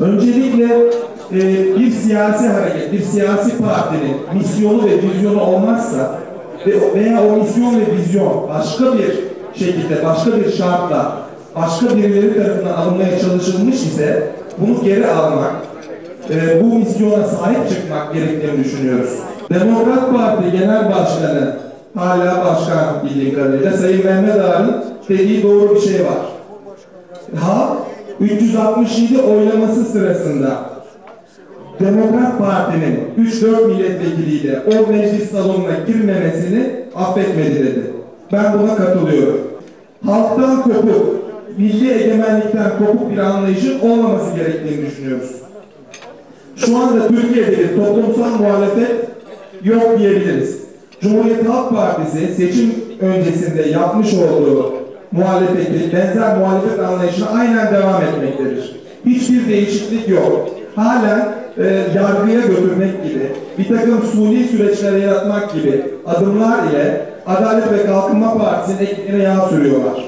Öncelikle e, bir siyasi hareket, bir siyasi partinin misyonu ve vizyonu olmazsa ve veya o misyon ve vizyon başka bir şekilde, başka bir şartla, başka birileri tarafından alınmaya çalışılmış ise bunu geri almak, e, bu misyona sahip çıkmak gerektiğini düşünüyoruz. Demokrat Parti Genel Başkanı hala başkan bildiğim kadarıyla Sayın Mehmet Ağar'ın dediği doğru bir şey var. Halk 367 oylaması sırasında Demokrat Parti'nin 3-4 milletvekiliyle o meclis salonuna girmemesini affetmedi dedi. Ben buna katılıyorum. Halktan kopuk, milli egemenlikten kopuk bir anlayışın olmaması gerektiğini düşünüyoruz. Şu anda Türkiye'de bir toplumsal muhalefet yok diyebiliriz. Cumhuriyet Halk Partisi seçim öncesinde yapmış olduğu muhalefeti, benzer muhalefet anlayışına aynen devam etmektedir. Hiçbir değişiklik yok. Halen e, yargıya götürmek gibi, bir takım suni süreçlere yaratmak gibi adımlar ile Adalet ve Kalkınma Partisi'nin ekmeğine yağ sürüyorlar.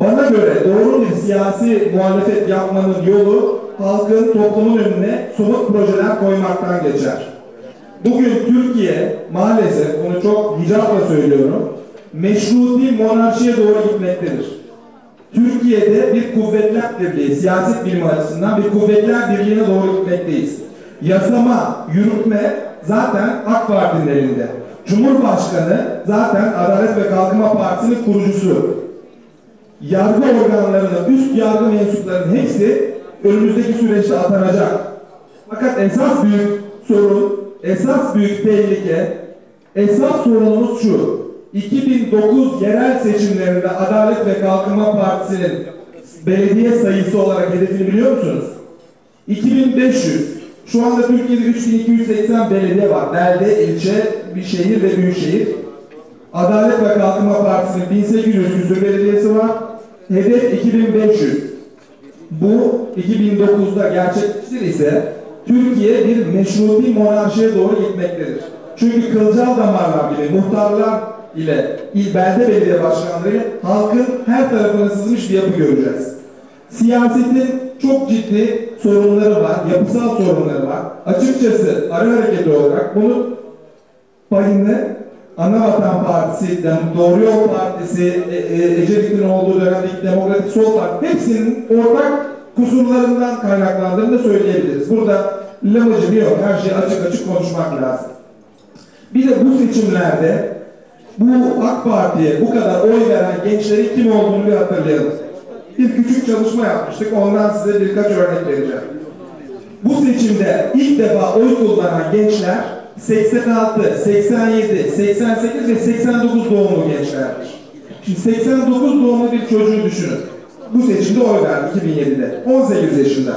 Bana göre doğru bir siyasi muhalefet yapmanın yolu halkın toplumun önüne somut projeler koymaktan geçer. Bugün Türkiye maalesef bunu çok hicapla söylüyorum meşruti monarşiye doğru gitmektedir. Türkiye'de bir kuvvetler birliği, siyaset bilimi açısından bir kuvvetler birliğine doğru gitmekteyiz. Yasama, yürütme zaten AK Parti'nin elinde. Cumhurbaşkanı zaten Adalet ve Kalkınma Partisi'nin kurucusu. Yargı organlarının, üst yargı mensuplarının hepsi önümüzdeki süreçte atanacak. Fakat esas büyük sorun, esas büyük tehlike, esas sorunumuz şu. 2009 yerel seçimlerinde Adalet ve Kalkınma Partisi'nin belediye sayısı olarak hedefini biliyor musunuz? 2500. Şu anda Türkiye'de 3280 belediye var. Belde, ilçe, bir şehir ve büyükşehir. Adalet ve Kalkınma Partisi'nin 1800 küsur belediyesi var. Hedef 2500. Bu 2009'da gerçekleşir ise Türkiye bir meşruti monarşiye doğru gitmektedir. Çünkü kılcal damarlar gibi muhtarlar ile il belde belediye başkanları halkın her tarafına sızmış bir yapı göreceğiz. Siyasetin çok ciddi sorunları var, yapısal sorunları var. Açıkçası ara hareketi olarak bunun payını Anavatan Partisi, Doğru Yol Partisi, e, e, Ecevit'in olduğu dönemdeki Demokratik Sol Parti hepsinin ortak kusurlarından kaynaklandığını da söyleyebiliriz. Burada lamacı yok, her şeyi açık açık konuşmak lazım. Bir de bu seçimlerde bu AK Parti'ye bu kadar oy veren gençlerin kim olduğunu bir hatırlayalım. Bir küçük çalışma yapmıştık. Ondan size birkaç örnek vereceğim. Bu seçimde ilk defa oy kullanan gençler 86, 87, 88 ve 89 doğumlu gençlerdir. Şimdi 89 doğumlu bir çocuğu düşünün. Bu seçimde oy verdi 2007'de. 18 yaşında.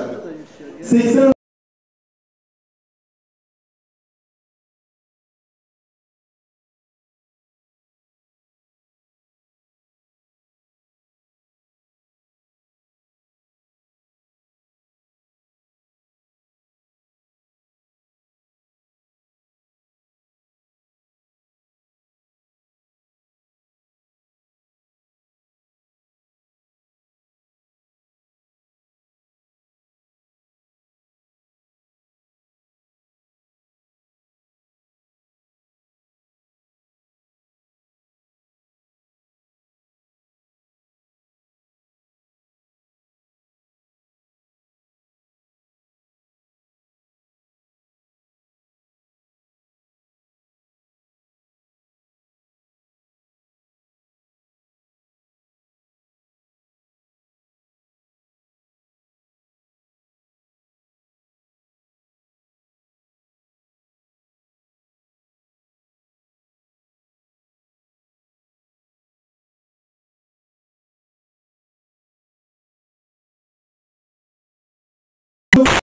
80